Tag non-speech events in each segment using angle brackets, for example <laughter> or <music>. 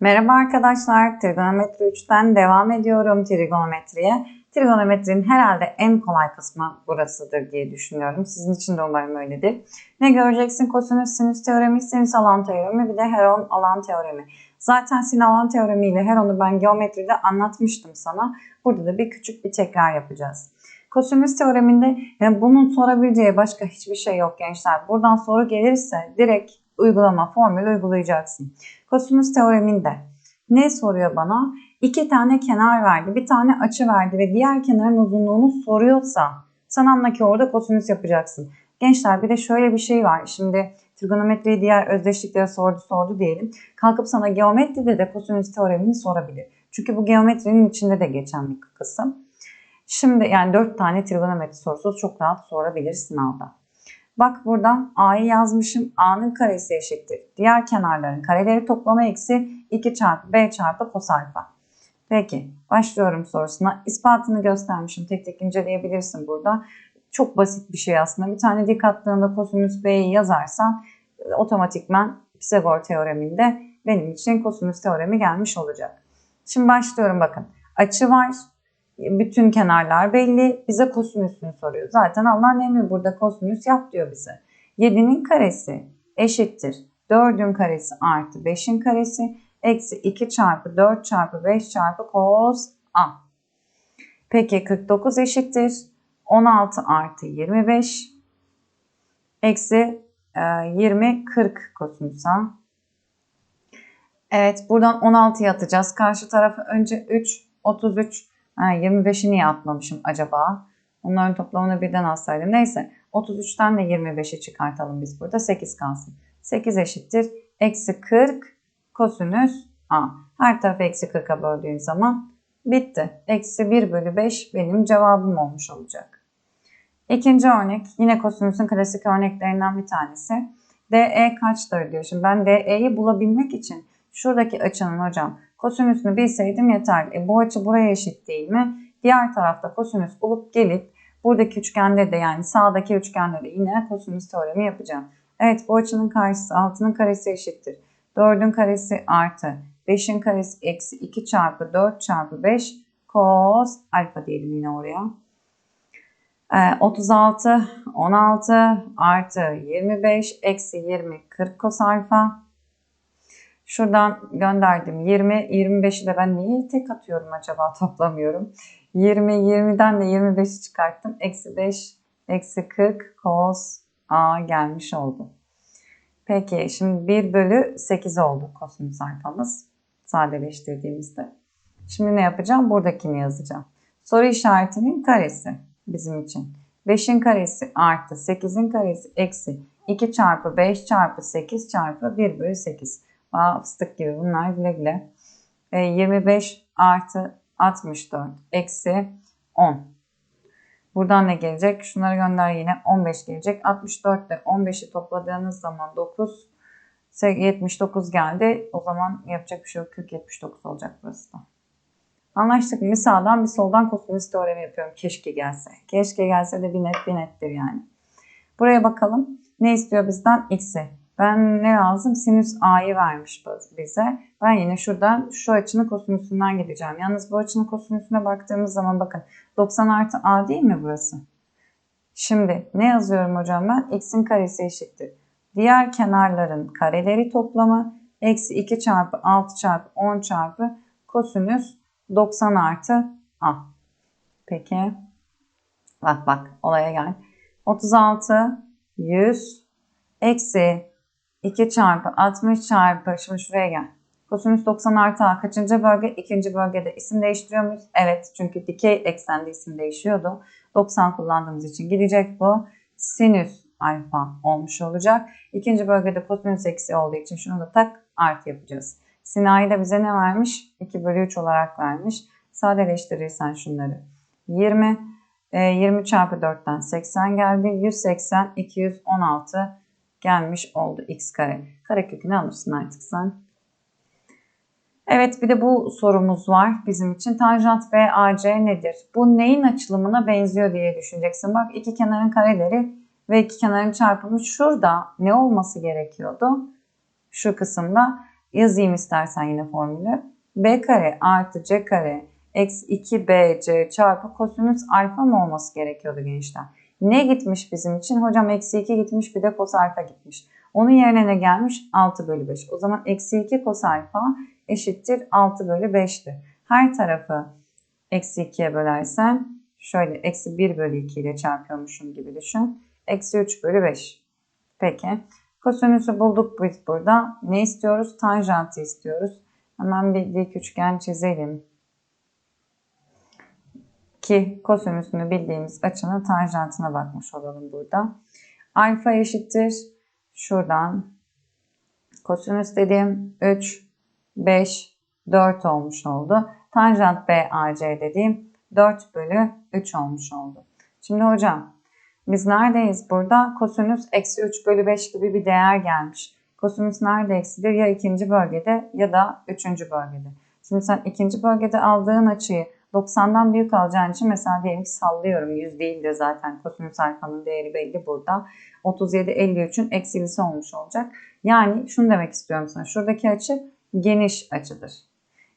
Merhaba arkadaşlar, Trigonometri 3'ten devam ediyorum trigonometriye. Trigonometrinin herhalde en kolay kısmı burasıdır diye düşünüyorum. Sizin için de umarım öyledir. Ne göreceksin? Kosinüs sinüs teoremi, sinüs alan teoremi, bir de Heron alan teoremi. Zaten sin alan teoremiyle Heron'u ben geometride anlatmıştım sana. Burada da bir küçük bir tekrar yapacağız. Kosinüs teoreminde yani bunun sorabileceği başka hiçbir şey yok gençler. Buradan soru gelirse direkt uygulama formülü uygulayacaksın. Kosinüs teoreminde ne soruyor bana? İki tane kenar verdi, bir tane açı verdi ve diğer kenarın uzunluğunu soruyorsa sen anla ki orada kosinüs yapacaksın. Gençler bir de şöyle bir şey var. Şimdi trigonometriyi diğer özdeşliklere sordu sordu diyelim. Kalkıp sana geometride de kosinüs teoremini sorabilir. Çünkü bu geometrinin içinde de geçen bir kısım. Şimdi yani 4 tane trigonometri sorusu çok rahat sorabilir sınavda. Bak buradan A'yı yazmışım. A'nın karesi eşittir. Diğer kenarların kareleri toplama eksi 2 çarpı B çarpı kos alfa. Peki başlıyorum sorusuna. İspatını göstermişim. Tek tek inceleyebilirsin burada. Çok basit bir şey aslında. Bir tane dik attığında kosinüs B'yi yazarsan otomatikman Pisagor teoreminde benim için kosinüs teoremi gelmiş olacak. Şimdi başlıyorum bakın. Açı var bütün kenarlar belli. Bize kosinüsünü soruyor. Zaten Allah'ın emri burada kosinüs yap diyor bize. 7'nin karesi eşittir. 4'ün karesi artı 5'in karesi eksi 2 çarpı 4 çarpı 5 çarpı cos a. Peki 49 eşittir. 16 artı 25 eksi 20 40 kosinüs a. Evet buradan 16'ya atacağız. Karşı tarafı önce 3 33 Ha, 25'i niye atmamışım acaba? Onların toplamını birden alsaydım. Neyse 33'ten de 25'i çıkartalım biz burada. 8 kalsın. 8 eşittir. Eksi 40 kosinüs A. Her tarafı eksi 40'a böldüğün zaman bitti. Eksi 1 bölü 5 benim cevabım olmuş olacak. İkinci örnek yine kosinüsün klasik örneklerinden bir tanesi. DE kaçtır diyor. Şimdi ben DE'yi bulabilmek için şuradaki açının hocam Kosinüsünü bilseydim yeterli. E, bu açı buraya eşit değil mi? Diğer tarafta kosinüs bulup gelip buradaki üçgende de yani sağdaki üçgende de yine kosinüs teoremi yapacağım. Evet bu açının karşısı 6'nın karesi eşittir. 4'ün karesi artı 5'in karesi eksi 2 çarpı 4 çarpı 5 cos alfa diyelim yine oraya. Ee, 36, 16 artı 25 eksi 20 40 cos alfa Şuradan gönderdim 20, 25'i de ben niye tek atıyorum acaba <laughs> toplamıyorum. 20, 20'den de 25'i çıkarttım. Eksi 5, eksi 40 cos A gelmiş oldu. Peki şimdi 1 bölü 8 oldu kosinüs alfamız sadeleştirdiğimizde. Şimdi ne yapacağım? Buradakini yazacağım. Soru işaretinin karesi bizim için. 5'in karesi artı 8'in karesi eksi 2 çarpı 5 çarpı 8 çarpı 1 bölü 8. Aa, fıstık gibi bunlar güle güle. E, 25 artı 64 eksi 10. Buradan ne gelecek? Şunları gönder yine 15 gelecek. 64 ile 15'i topladığınız zaman 9 79 geldi. O zaman yapacak bir şey yok. Kök 79 olacak burası da. Anlaştık mı? Bir sağdan bir soldan kosinüs teoremi yapıyorum. Keşke gelse. Keşke gelse de bir net bir nettir yani. Buraya bakalım. Ne istiyor bizden? X'i. Ben ne lazım? Sinüs A'yı vermiş bize. Ben yine şuradan şu açının kosinüsünden gideceğim. Yalnız bu açının kosinüsüne baktığımız zaman bakın 90 artı A değil mi burası? Şimdi ne yazıyorum hocam ben? X'in karesi eşittir. Diğer kenarların kareleri toplamı eksi 2 çarpı 6 çarpı 10 çarpı kosinüs 90 artı A. Peki. Bak bak olaya gel. 36 100 eksi 2 çarpı 60 çarpı şimdi şuraya gel. Kosinüs 90 artı a kaçıncı bölge? İkinci bölgede isim değiştiriyor muyuz? Evet çünkü dikey eksende isim değişiyordu. 90 kullandığımız için gidecek bu. Sinüs alfa olmuş olacak. İkinci bölgede kosinüs eksi olduğu için şunu da tak artı yapacağız. Sinayi de bize ne vermiş? 2 bölü 3 olarak vermiş. Sadeleştirirsen şunları. 20, 20 e, çarpı 4'ten 80 geldi. 180, 216 gelmiş oldu x kare. Karekökünü alırsın artık sen. Evet bir de bu sorumuz var bizim için. Tanjant BAC nedir? Bu neyin açılımına benziyor diye düşüneceksin. Bak iki kenarın kareleri ve iki kenarın çarpımı şurada ne olması gerekiyordu? Şu kısımda yazayım istersen yine formülü. B kare artı C kare eksi 2BC çarpı kosinüs alfa mı olması gerekiyordu gençler? Ne gitmiş bizim için? Hocam eksi 2 gitmiş bir de kos alfa gitmiş. Onun yerine ne gelmiş? 6 bölü 5. O zaman eksi 2 kos alfa eşittir 6 bölü 5'ti. Her tarafı eksi 2'ye bölersen şöyle eksi 1 bölü 2 ile çarpıyormuşum gibi düşün. Eksi 3 bölü 5. Peki. Kosinüsü bulduk biz burada. Ne istiyoruz? Tanjantı istiyoruz. Hemen bir dik üçgen çizelim. Ki kosinüsünü bildiğimiz açının tanjantına bakmış olalım burada. Alfa eşittir. Şuradan kosinüs dediğim 3, 5, 4 olmuş oldu. Tanjant BAC dediğim 4 bölü 3 olmuş oldu. Şimdi hocam biz neredeyiz burada? Kosinüs eksi 3 bölü 5 gibi bir değer gelmiş. Kosinüs nerede eksidir? Ya ikinci bölgede ya da üçüncü bölgede. Şimdi sen ikinci bölgede aldığın açıyı 90'dan büyük alacağın için mesela diyelim ki sallıyorum 100 değil de zaten kosinüs alfanın değeri belli burada. 37 53'ün eksilisi olmuş olacak. Yani şunu demek istiyorum sana. Şuradaki açı geniş açıdır.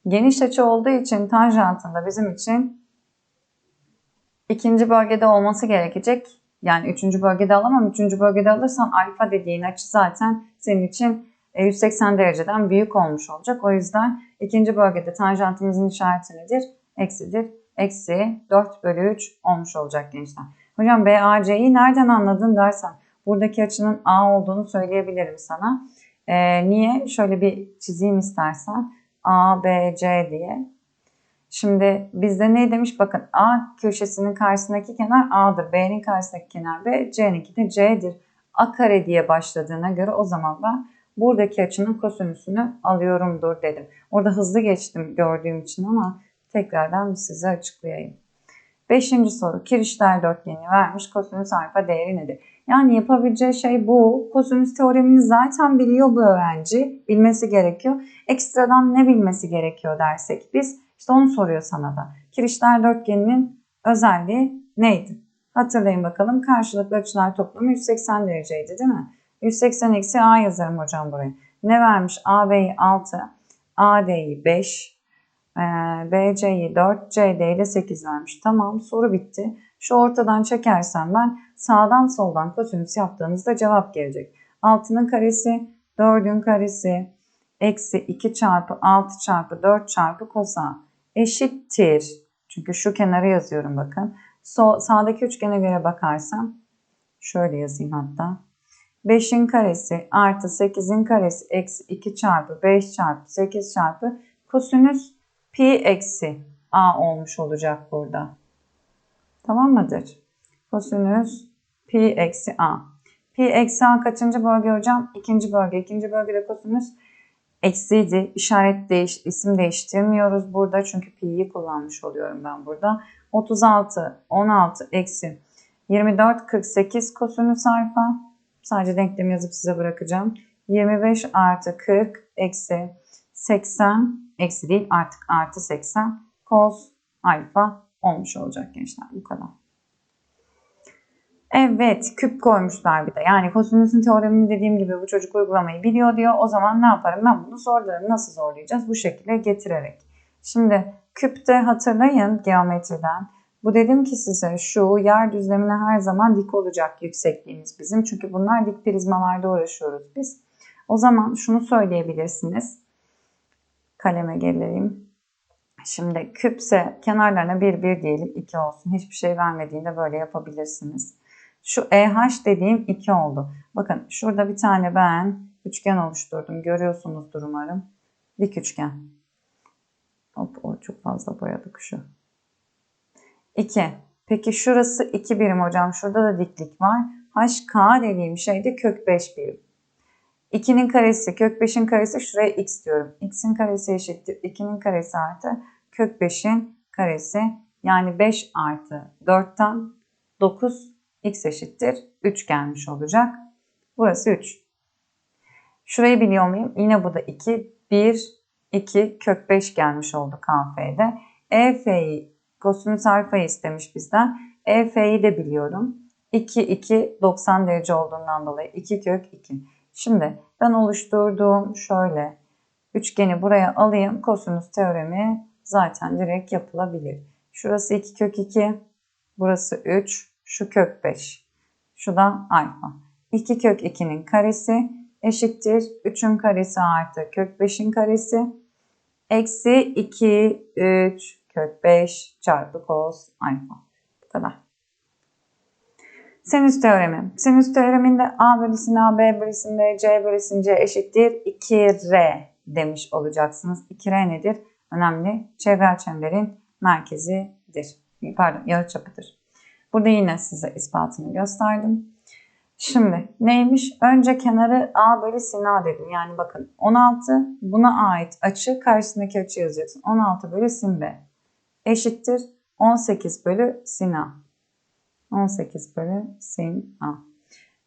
Geniş açı olduğu için tanjantında bizim için ikinci bölgede olması gerekecek. Yani üçüncü bölgede alamam. Üçüncü bölgede alırsan alfa dediğin açı zaten senin için 180 e, dereceden büyük olmuş olacak. O yüzden ikinci bölgede tanjantımızın işareti nedir? Eksidir. Eksi 4 bölü 3 olmuş olacak gençler. Hocam BAC'yi nereden anladın dersen buradaki açının A olduğunu söyleyebilirim sana. Ee, niye? Şöyle bir çizeyim istersen. A, B, C diye. Şimdi bizde ne demiş? Bakın A köşesinin karşısındaki kenar A'dır. B'nin karşısındaki kenar B, C'ninki de C'dir. A kare diye başladığına göre o zaman ben buradaki açının kosinüsünü alıyorumdur dedim. Orada hızlı geçtim gördüğüm için ama tekrardan size açıklayayım. Beşinci soru. Kirişler dörtgeni vermiş. Kosinüs alfa değeri nedir? Yani yapabileceği şey bu. Kosinüs teoremini zaten biliyor bu öğrenci. Bilmesi gerekiyor. Ekstradan ne bilmesi gerekiyor dersek biz işte onu soruyor sana da. Kirişler dörtgeninin özelliği neydi? Hatırlayın bakalım. Karşılıklı açılar toplamı 180 dereceydi değil mi? 180 eksi A yazarım hocam buraya. Ne vermiş? AB'yi 6, AD'yi 5, BC'yi 4, CD'yi de 8 vermiş. Tamam soru bitti. Şu ortadan çekersem ben sağdan soldan kosinüs yaptığınızda cevap gelecek. 6'nın karesi, 4'ün karesi, eksi 2 çarpı 6 çarpı 4 çarpı kosa eşittir. Çünkü şu kenarı yazıyorum bakın. So, sağdaki üçgene göre bakarsam şöyle yazayım hatta. 5'in karesi artı 8'in karesi eksi 2 çarpı 5 çarpı 8 çarpı kosinüs pi eksi a olmuş olacak burada. Tamam mıdır? Kosinüs pi eksi a. Pi eksi a kaçıncı bölge hocam? İkinci bölge. İkinci bölgede kosinüs eksiydi. İşaret değiş, isim değiştirmiyoruz burada çünkü pi'yi kullanmış oluyorum ben burada. 36, 16, eksi 24, 48 kosinüs alfa. Sadece denklemi yazıp size bırakacağım. 25 artı 40 eksi 80 eksi değil artık artı 80 cos alfa olmuş olacak gençler. Bu kadar. Evet küp koymuşlar bir de. Yani kosinüsün teoremini dediğim gibi bu çocuk uygulamayı biliyor diyor. O zaman ne yaparım? Ben bunu zorlarım. Nasıl zorlayacağız? Bu şekilde getirerek. Şimdi küpte hatırlayın geometriden. Bu dedim ki size şu yer düzlemine her zaman dik olacak yüksekliğimiz bizim. Çünkü bunlar dik prizmalarda uğraşıyoruz biz. O zaman şunu söyleyebilirsiniz. Kaleme geleyim. Şimdi küpse kenarlarına 1 1 diyelim 2 olsun. Hiçbir şey vermediğinde böyle yapabilirsiniz. Şu EH dediğim 2 oldu. Bakın şurada bir tane ben üçgen oluşturdum. Görüyorsunuzdur umarım. Dik üçgen. Hop o çok fazla boyadık şu. 2. Peki şurası 2 birim hocam. Şurada da diklik var. HK dediğim şey de kök 5 birim. 2'nin karesi, kök 5'in karesi şuraya x diyorum. x'in karesi eşittir 2'nin karesi artı kök 5'in karesi. Yani 5 artı 4'ten 9 x eşittir 3 gelmiş olacak. Burası 3. Şurayı biliyor muyum? Yine bu da 2. 1, 2 kök 5 gelmiş oldu KF'de. EF'yi kosinüs alfayı istemiş bizden. EF'yi de biliyorum. 2, 2 90 derece olduğundan dolayı 2 kök 2. Şimdi ben oluşturduğum şöyle Üçgeni buraya alayım. Kosinüs teoremi zaten direkt yapılabilir. Şurası 2 kök 2. Burası 3. Şu kök 5. Şu da alfa. 2 kök 2'nin karesi eşittir. 3'ün karesi artı kök 5'in karesi. Eksi 2, 3, kök 5 çarpı cos alfa. Bu kadar. Sinüs teoremi. Sinüs teoreminde A bölü sin A, B bölü sin B, C bölü sin C eşittir 2R demiş olacaksınız. 2R nedir? Önemli. Çevrel çemberin merkezidir. Pardon yarıçapıdır. Burada yine size ispatını gösterdim. Şimdi neymiş? Önce kenarı A bölü sin A dedim. Yani bakın 16 buna ait açı karşısındaki açı yazacaksın. 16 bölü sin B eşittir 18 bölü sin A. 18 bölü sin A.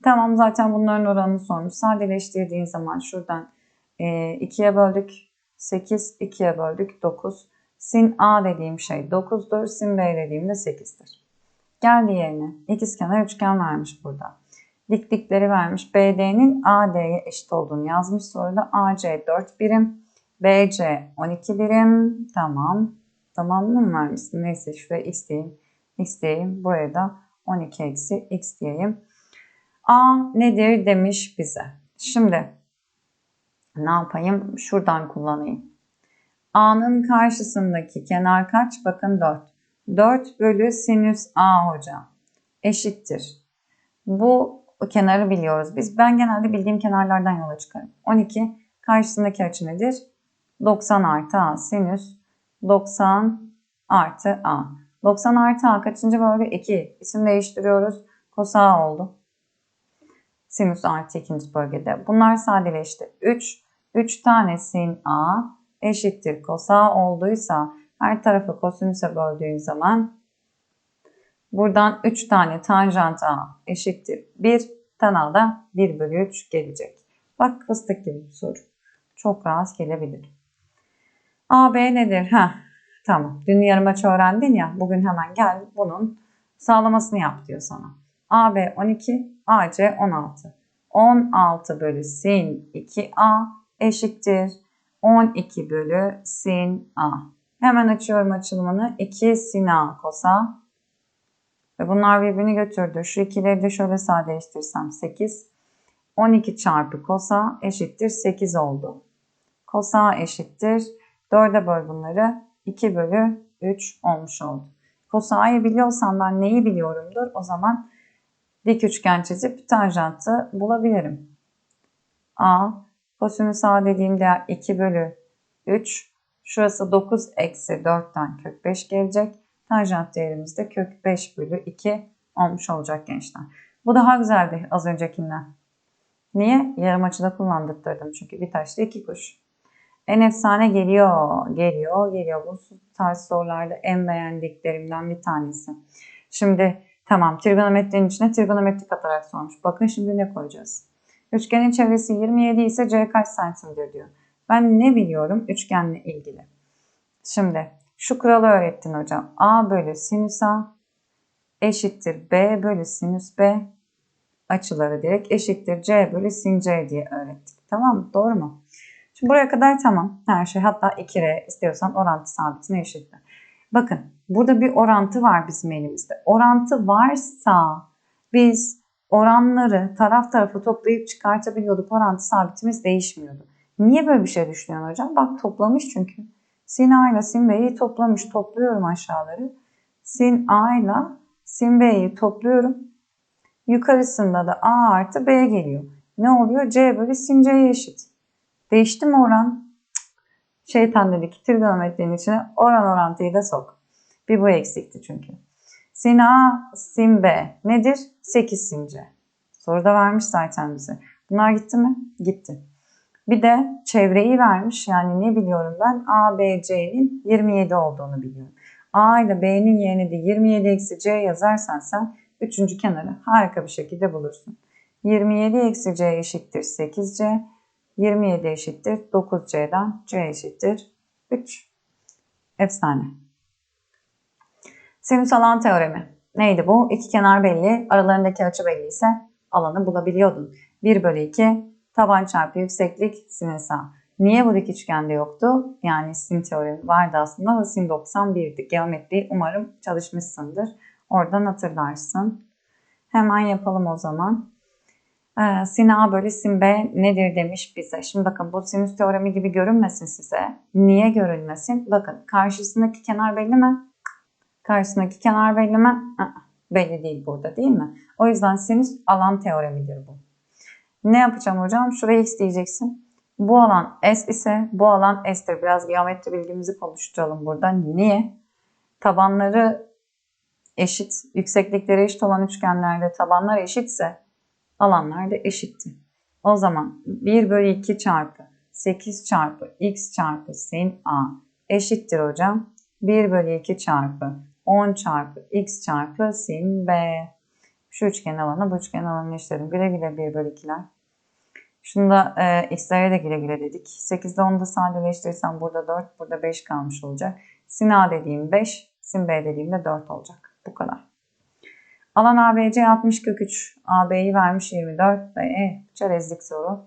Tamam zaten bunların oranını sormuş. Sadeleştirdiğin zaman şuradan e, 2'ye böldük 8, 2'ye böldük 9. Sin A dediğim şey 9'dur. Sin B dediğim de 8'dir. Geldi yerine. İkizkenar üçgen vermiş burada. Diklikleri vermiş. BD'nin AD'ye eşit olduğunu yazmış soruda. AC 4 birim. BC 12 birim. Tamam. Tamam mı vermişsin? Neyse şuraya x diyeyim. X. Buraya da 12 eksi x diyeyim. A nedir demiş bize. Şimdi ne yapayım? Şuradan kullanayım. A'nın karşısındaki kenar kaç? Bakın 4. 4 bölü sinüs A hocam. Eşittir. Bu kenarı biliyoruz. Biz ben genelde bildiğim kenarlardan yola çıkarım. 12 karşısındaki açı nedir? 90 artı A sinüs 90 artı A. 90 artı A kaçıncı bölge? 2. İsim değiştiriyoruz. Kosa oldu. Sinüs artı ikinci bölgede. Bunlar sadeleşti. 3. 3 tane sin A eşittir kosa olduysa her tarafı kosinüse böldüğün zaman buradan 3 tane tanjant A eşittir 1. Tanal da 1 bölü 3 gelecek. Bak fıstık gibi bir soru. Çok rahat gelebilir. AB nedir? Heh, tamam. Dün yarım açı öğrendin ya. Bugün hemen gel bunun sağlamasını yap diyor sana. AB 12, AC 16. 16 bölü sin 2A eşittir 12 bölü sin A. Hemen açıyorum açılımını. 2 sin A kosa. Ve bunlar birbirini götürdü. Şu ikileri de şöyle sadeleştirsem 8. 12 çarpı kosa eşittir 8 oldu. Kosa eşittir. 4'e böl bunları. 2 bölü 3 olmuş oldu. Kosa'yı biliyorsam ben neyi biliyorumdur? O zaman dik üçgen çizip tanjantı bulabilirim. A kosinüs A dediğim değer 2 bölü 3. Şurası 9 eksi 4'ten kök 5 gelecek. Tanjant değerimiz de kök 5 bölü 2 olmuş olacak gençler. Bu daha güzeldi az öncekinden. Niye? Yarım açıda kullandırdım çünkü bir taşla iki kuş. En efsane geliyor, geliyor, geliyor. Bu tarz sorularda en beğendiklerimden bir tanesi. Şimdi tamam trigonometrinin içine trigonometri katarak sormuş. Bakın şimdi ne koyacağız? Üçgenin çevresi 27 ise C kaç santimdir diyor. Ben ne biliyorum üçgenle ilgili? Şimdi şu kuralı öğrettin hocam. A bölü sinüs A eşittir B bölü sinüs B açıları direkt eşittir C bölü sin C diye öğrettik. Tamam mı? Doğru mu? Şimdi buraya kadar tamam. Her şey hatta 2R istiyorsan orantı sabitine eşittir. Bakın burada bir orantı var bizim elimizde. Orantı varsa biz oranları taraf tarafı toplayıp çıkartabiliyorduk. Orantı sabitimiz değişmiyordu. Niye böyle bir şey düşünüyorsun hocam? Bak toplamış çünkü. Sin A ile Sin B'yi toplamış. Topluyorum aşağıları. Sin A ile Sin B'yi topluyorum. Yukarısında da A artı B geliyor. Ne oluyor? C bölü Sin C'ye eşit. Değişti mi oran? Şeytan dedi ki trigonometrinin içine oran orantıyı da sok. Bir bu eksikti çünkü. Sin A, sin B nedir? 8 sin C. Soruda vermiş zaten bize. Bunlar gitti mi? Gitti. Bir de çevreyi vermiş. Yani ne biliyorum ben? A, B, C'nin 27 olduğunu biliyorum. A ile B'nin yerine de 27 eksi C yazarsan sen üçüncü kenarı harika bir şekilde bulursun. 27 eksi C eşittir 8C. 27 eşittir 9C'den C eşittir 3. Efsane. Sinüs alan teoremi. Neydi bu? İki kenar belli, aralarındaki açı belli ise alanı bulabiliyordun. 1 bölü 2 taban çarpı yükseklik sinüs A. Niye bu dik üçgende yoktu? Yani sin teoremi vardı aslında ama sin 91'di. Geometri umarım çalışmışsındır. Oradan hatırlarsın. Hemen yapalım o zaman. Ee, sin A bölü sin B nedir demiş bize. Şimdi bakın bu sinüs teoremi gibi görünmesin size. Niye görünmesin? Bakın karşısındaki kenar belli mi? Karşısındaki kenar belli mi? Belli değil burada değil mi? O yüzden sinüs alan teoremidir bu. Ne yapacağım hocam? Şuraya x diyeceksin. Bu alan S ise bu alan S'tir. Biraz geometri bilgimizi konuşturalım burada. Niye? Tabanları eşit, yükseklikleri eşit olan üçgenlerde tabanlar eşitse alanlar da eşitti. O zaman 1 bölü 2 çarpı 8 çarpı x çarpı sin a eşittir hocam. 1 bölü 2 çarpı 10 çarpı x çarpı sin b. Şu üçgen alanı bu üçgen alanını eşitledim. Güle güle 1 bölü 2'ler. Şunu da e, x'lere de güle güle dedik. 8'de 10'u da sadeleştirirsem burada 4, burada 5 kalmış olacak. Sin A dediğim 5, sin B dediğim de 4 olacak. Bu kadar. Alan ABC 60 kök 3. AB'yi vermiş 24 ve e, çerezlik soru.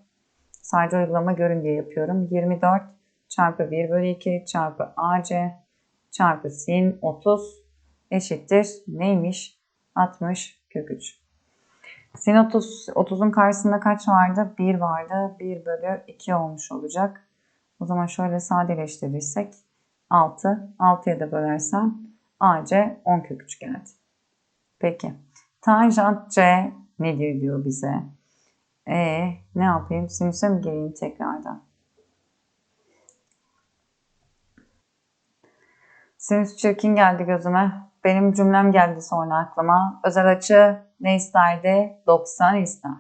Sadece uygulama görün diye yapıyorum. 24 çarpı 1 bölü 2 çarpı AC çarpı sin 30 eşittir. Neymiş? 60 kök 3. Sin 30, 30'un karşısında kaç vardı? 1 vardı. 1 bölü 2 olmuş olacak. O zaman şöyle sadeleştirirsek 6. 6'ya da bölersem AC 10 kök 3 geldi. Peki. Tanjant C nedir diyor bize. E ne yapayım? Sinüse mi geleyim tekrardan? Sinüs çirkin geldi gözüme. Benim cümlem geldi sonra aklıma. Özel açı ne isterdi? 90 ister.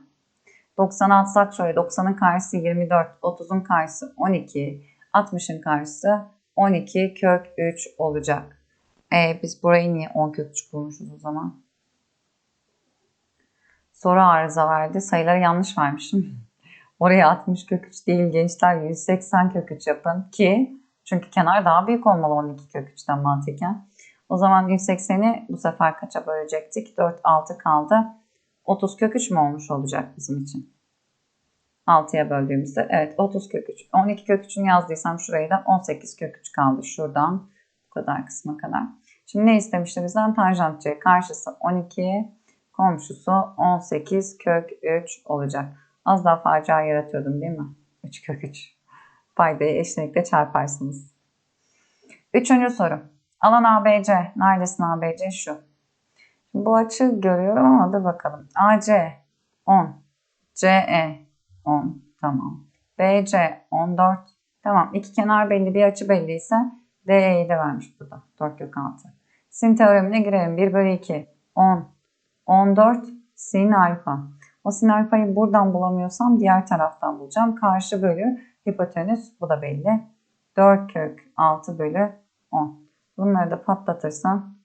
90 atsak şöyle 90'ın karşısı 24, 30'un karşısı 12, 60'ın karşısı 12 kök 3 olacak. E, biz burayı niye 10 kök 3 bulmuşuz o zaman? Soru arıza verdi. Sayıları yanlış vermişim. Oraya 60 kök 3 değil gençler 180 kök 3 yapın ki çünkü kenar daha büyük olmalı 12 kök 3'ten mantıken. O zaman 180'i bu sefer kaça bölecektik? 4, 6 kaldı. 30 kök 3 mü olmuş olacak bizim için? 6'ya böldüğümüzde evet 30 kök 3. 12 kök 3'ünü yazdıysam şurayı da 18 kök 3 kaldı şuradan bu kadar kısma kadar. Şimdi ne istemişti bizden? Tanjant C karşısı 12, komşusu 18 kök 3 olacak. Az daha facia yaratıyordum değil mi? 3 kök 3. Paydayı eşlenikle çarparsınız. Üçüncü soru. Alan ABC. Neredesin ABC? Şu. Bu açı görüyorum ama dur bakalım. AC 10. CE 10. Tamam. BC 14. Tamam. İki kenar belli, bir açı belliyse DE'yi de vermiş burada. 4 kök 6. Sin teoremine girelim. 1 bölü 2. 10. 14. Sin alfa. O sin alfayı buradan bulamıyorsam diğer taraftan bulacağım. Karşı bölü hipotenüs. Bu da belli. 4 kök 6 bölü 10. Bunları da patlatırsan,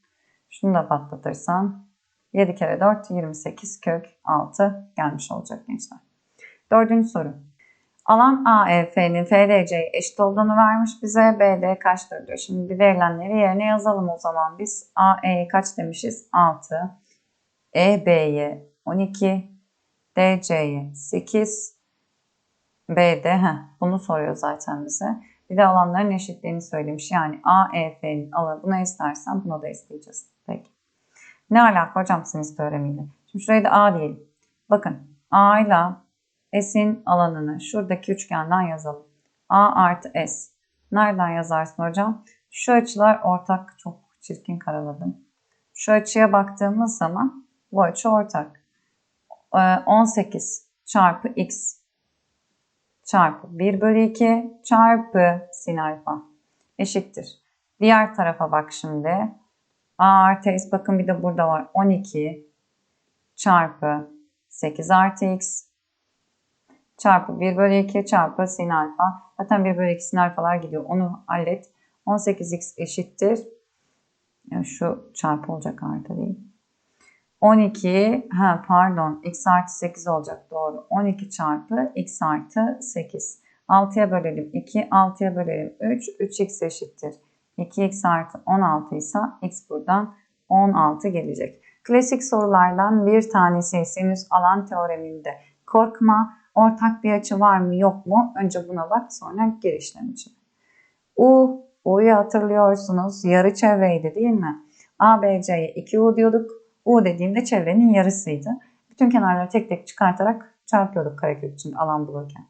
şunu da patlatırsan 7 kere 4 28 kök 6 gelmiş olacak gençler. Dördüncü soru. Alan AEF'nin FDC'ye eşit olduğunu vermiş bize. BD kaçtır diyor. Şimdi verilenleri yerine yazalım o zaman biz. AE'ye kaç demişiz? 6. EB'ye 12. DC'ye 8. BD heh, bunu soruyor zaten bize. Bir de alanların eşitliğini söylemiş. Yani AEF'nin alanı buna istersen buna da isteyeceğiz. Peki. Ne alaka hocam sinüs teoremiyle? Şimdi şurayı da A diyelim. Bakın A ile S'in alanını şuradaki üçgenden yazalım. A artı S. Nereden yazarsın hocam? Şu açılar ortak. Çok çirkin karaladım. Şu açıya baktığımız zaman bu ortak. 18 çarpı x çarpı 1 bölü 2 çarpı sin alfa eşittir. Diğer tarafa bak şimdi. A artı S bakın bir de burada var. 12 çarpı 8 artı x çarpı 1 bölü 2 çarpı sin alfa. Zaten 1 bölü 2 sin alfalar gidiyor. Onu hallet. 18x eşittir. Yani şu çarpı olacak artı değil. 12 ha pardon x artı 8 olacak doğru. 12 çarpı x artı 8. 6'ya bölelim 2, 6'ya bölelim 3, 3x eşittir. 2x artı 16 ise x buradan 16 gelecek. Klasik sorulardan bir tanesi sinüs alan teoreminde korkma. Ortak bir açı var mı yok mu? Önce buna bak sonra gir için. U, U'yu hatırlıyorsunuz. Yarı çevreydi değil mi? A, B, C'ye 2U diyorduk. U dediğimde çevrenin yarısıydı. Bütün kenarları tek tek çıkartarak çarpıyorduk karekök için alan bulurken.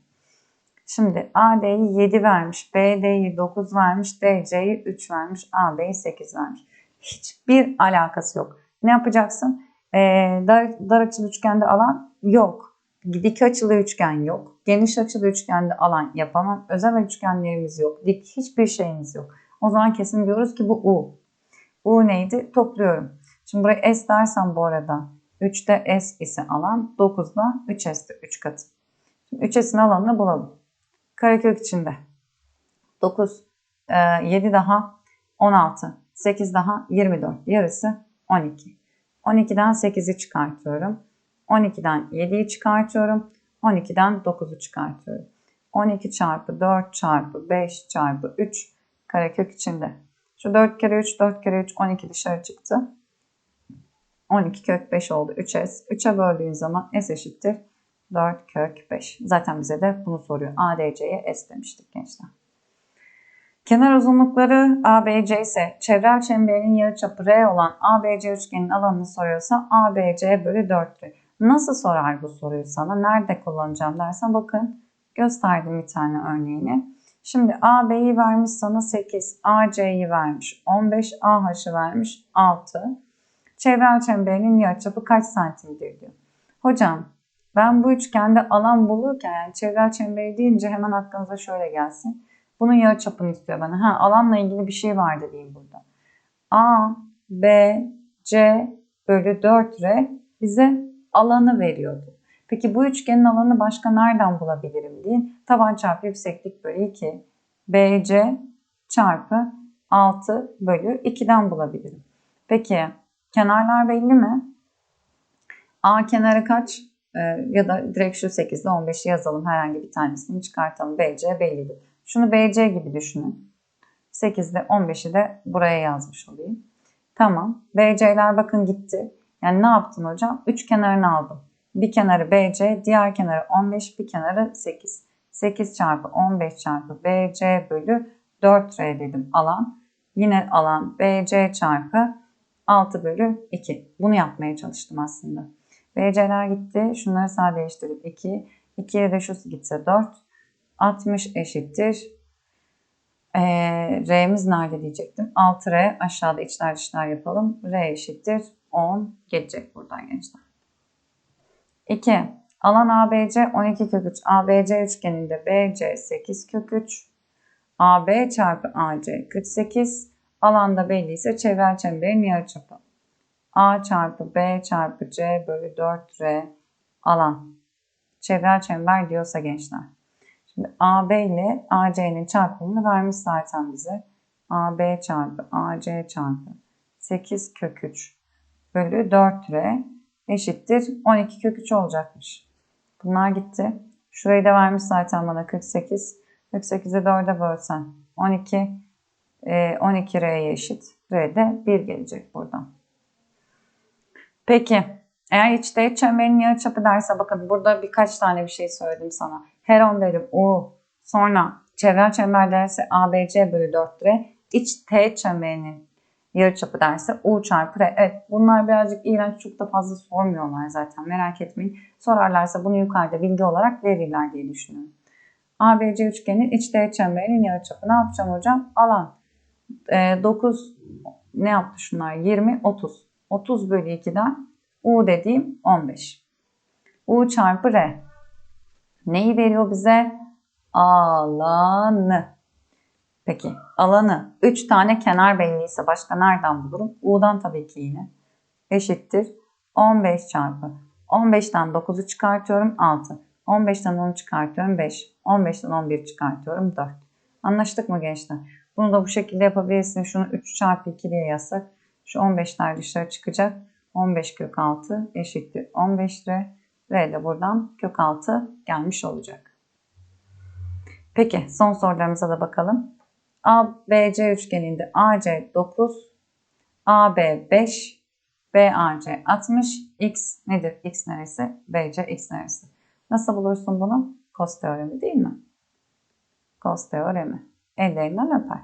Şimdi AD'yi 7 vermiş, BD'yi 9 vermiş, DC'yi 3 vermiş, AB'yi 8 vermiş. Hiçbir alakası yok. Ne yapacaksın? Ee, dar, dar açılı üçgende alan yok. Dik açılı üçgen yok. Geniş açılı üçgende alan yapamam. Özel üçgenlerimiz yok. Dik hiçbir şeyimiz yok. O zaman kesin diyoruz ki bu U. U neydi? Topluyorum. Şimdi buraya S dersem bu arada 3'te S ise alan 9'da 3S'te 3 katı. Şimdi 3S'in alanını bulalım. Karekök içinde 9, 7 daha 16, 8 daha 24. Yarısı 12. 12'den 8'i çıkartıyorum. 12'den 7'yi çıkartıyorum. 12'den 9'u çıkartıyorum. 12 çarpı 4 çarpı 5 çarpı 3 karekök içinde. Şu 4 kere 3, 4 kere 3, 12 dışarı çıktı. 12 kök 5 oldu 3s. 3'e böldüğün zaman s eşittir 4 kök 5. Zaten bize de bunu soruyor. ADC'ye s demiştik gençler. Kenar uzunlukları ABC ise çevrel çemberin yarıçapı R olan ABC üçgenin alanını soruyorsa ABC bölü 4'tür. Nasıl sorar bu soruyu sana? Nerede kullanacağım dersen bakın gösterdim bir tane örneğini. Şimdi AB'yi vermiş sana 8, AC'yi vermiş 15, AH'ı vermiş 6. Çevrel çemberinin yarıçapı kaç santimdir diyor. Hocam ben bu üçgende alan bulurken yani çevrel çemberi deyince hemen aklınıza şöyle gelsin. Bunun yarıçapını istiyor bana. Ha alanla ilgili bir şey var dediğim burada. A, B, C bölü 4R bize alanı veriyordu. Peki bu üçgenin alanı başka nereden bulabilirim diye taban çarpı yükseklik bölü 2 BC çarpı 6 bölü 2'den bulabilirim. Peki kenarlar belli mi? A kenarı kaç? Ee, ya da direkt şu 8 ile 15'i yazalım. Herhangi bir tanesini çıkartalım. BC bellidir. Şunu BC gibi düşünün. 8 ile 15'i de buraya yazmış olayım. Tamam. BC'ler bakın gitti. Yani ne yaptın hocam? Üç kenarını aldım. Bir kenarı BC, diğer kenarı 15, bir kenarı 8. 8 çarpı 15 çarpı BC bölü 4R dedim alan. Yine alan BC çarpı 6 bölü 2. Bunu yapmaya çalıştım aslında. BC'ler gitti. Şunları sadeleştirip 2. 2'ye de şu gitse 4. 60 eşittir. Ee, R'miz nerede diyecektim. 6R aşağıda içler dışlar yapalım. R eşittir 10 gelecek buradan gençler. 2. Alan ABC 12 kök 3. ABC üçgeninde BC 8 kök 3. AB çarpı AC 48. Alanda belli ise çevrel çemberin yarıçapı. A çarpı B çarpı C bölü 4R alan. Çevrel çember diyorsa gençler. Şimdi AB ile AC'nin çarpımını vermiş zaten bize. AB çarpı AC çarpı 8 kök 3 bölü 4R eşittir 12 kök 3 olacakmış. Bunlar gitti. Şurayı da vermiş zaten bana 48. 48'i 4'e bölsen 12. 12 R'ye eşit. R de 1 gelecek buradan. Peki. Eğer içte çemberin yarıçapı derse bakın burada birkaç tane bir şey söyledim sana. Heron dedim U. Sonra çevrel çember derse ABC bölü 4R. İç T çemberinin yarıçapı derse U çarpı R. Evet bunlar birazcık iğrenç çok da fazla sormuyorlar zaten merak etmeyin. Sorarlarsa bunu yukarıda bilgi olarak verirler diye düşünüyorum. ABC üçgenin iç teğet çemberinin yarıçapı ne yapacağım hocam? Alan. E, 9 ne yaptı şunlar? 20, 30. 30 bölü 2'den U dediğim 15. U çarpı R. Neyi veriyor bize? Alanı. Peki alanı 3 tane kenar belliyse başka nereden bulurum? U'dan tabii ki yine. Eşittir 15 çarpı. 15'ten 9'u çıkartıyorum 6. 15'ten 10'u çıkartıyorum 5. 15'ten 11 çıkartıyorum 4. Anlaştık mı gençler? Bunu da bu şekilde yapabilirsin. Şunu 3 çarpı 2 diye yazsak. Şu 15'ler dışarı çıkacak. 15 kök 6 eşittir 15 R. R de buradan kök 6 gelmiş olacak. Peki son sorularımıza da bakalım. ABC üçgeninde AC 9, AB 5, BAC 60, X nedir? X neresi? BC X neresi? Nasıl bulursun bunu? Cos teoremi değil mi? Cos teoremi. Ellerinden öper.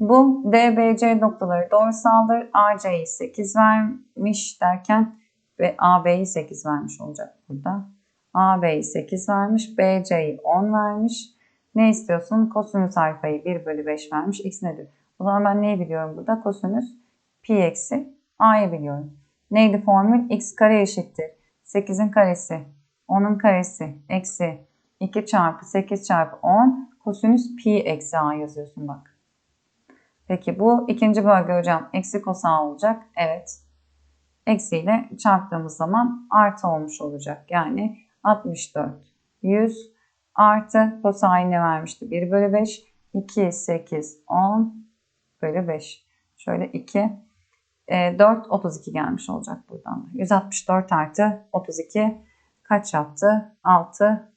Bu DBC noktaları doğrusaldır. AC'yi 8 vermiş derken ve AB'yi 8 vermiş olacak burada. AB'yi 8 vermiş. BC'yi 10 vermiş. Ne istiyorsun? Kosinüs alfayı 1 bölü 5 vermiş. X nedir? O zaman ben neyi biliyorum burada? Kosinüs pi eksi a'yı biliyorum. Neydi formül? x kare eşittir. 8'in karesi, 10'un karesi, eksi 2 çarpı 8 çarpı 10 kosinüs pi eksi a yazıyorsun bak. Peki bu ikinci bölge hocam eksi kos a olacak. Evet. Eksiyle çarptığımız zaman artı olmuş olacak. Yani 64, 100 artı kos a'yı ne vermişti? 1 bölü 5, 2, 8, 10 bölü 5. Şöyle 2, 4, 32 gelmiş olacak buradan da. 164 artı 32 kaç yaptı? 6,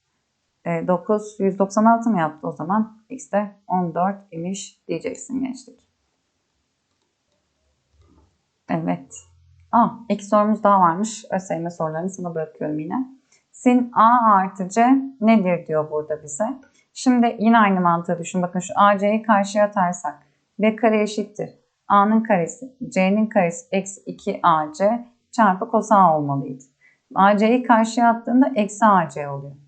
9, 196 mı yaptı o zaman? X de 14 imiş diyeceksin gençlik. Evet. Aa, iki sorumuz daha varmış. ÖSYM sorularını sana bırakıyorum yine. Sin A artı C nedir diyor burada bize. Şimdi yine aynı mantığı düşün. Bakın şu AC'yi karşıya atarsak B kare eşittir. A'nın karesi, C'nin karesi eksi 2AC çarpı cos A olmalıydı. AC'yi karşıya attığında eksi AC oluyor.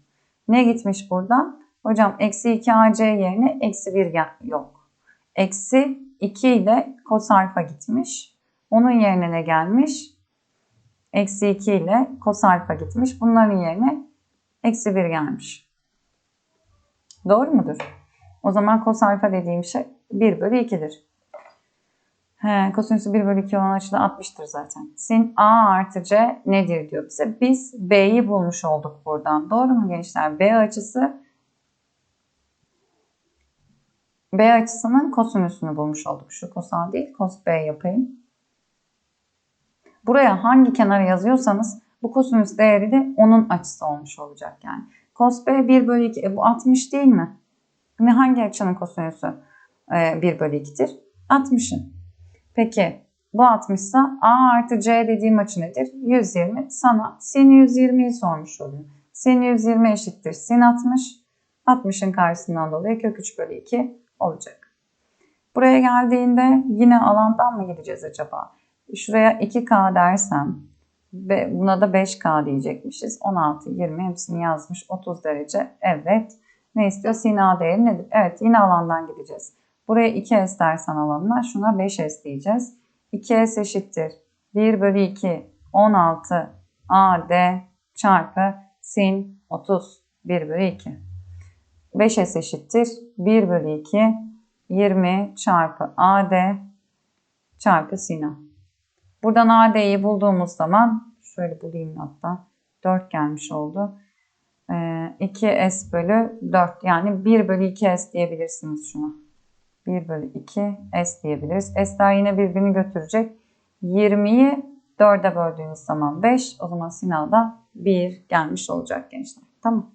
Ne gitmiş buradan? Hocam eksi 2AC yerine eksi 1 yok. Eksi 2 ile cos alfa gitmiş. Onun yerine ne gelmiş? Eksi 2 ile cos alfa gitmiş. Bunların yerine eksi 1 gelmiş. Doğru mudur? O zaman cos alfa dediğim şey 1 bölü 2'dir. He, kosinüsü 1 bölü 2 olan açıda 60'tır zaten. Sin A artı C nedir diyor bize. Biz B'yi bulmuş olduk buradan. Doğru mu gençler? B açısı B açısının kosinüsünü bulmuş olduk. Şu cos A değil, cos B yapayım. Buraya hangi kenara yazıyorsanız bu kosinüs değeri de onun açısı olmuş olacak yani. Cos B 1 bölü 2. E bu 60 değil mi? Ne hangi açının kosinüsü e, 1 bölü 2'tir? 60'ın. Peki bu 60 ise A artı C dediğim açı nedir? 120. Sana sin 120'yi sormuş oluyor. Sin 120 eşittir sin 60. 60'ın karşısından dolayı kök 3 bölü 2 olacak. Buraya geldiğinde yine alandan mı gideceğiz acaba? Şuraya 2K dersem ve buna da 5K diyecekmişiz. 16, 20 hepsini yazmış. 30 derece. Evet. Ne istiyor? Sin A değeri nedir? Evet yine alandan gideceğiz. Buraya 2S dersen alanına şuna 5S diyeceğiz. 2S eşittir. 1 bölü 2 16 AD çarpı sin 30 1 bölü 2. 5S eşittir. 1 bölü 2 20 çarpı AD çarpı sin A. Buradan AD'yi bulduğumuz zaman şöyle bulayım hatta 4 gelmiş oldu. 2S bölü 4 yani 1 bölü 2S diyebilirsiniz şuna. 1 bölü 2 S diyebiliriz. S'ler yine birbirini götürecek. 20'yi 4'e böldüğünüz zaman 5. O zaman Sina'da 1 gelmiş olacak gençler. Tamam.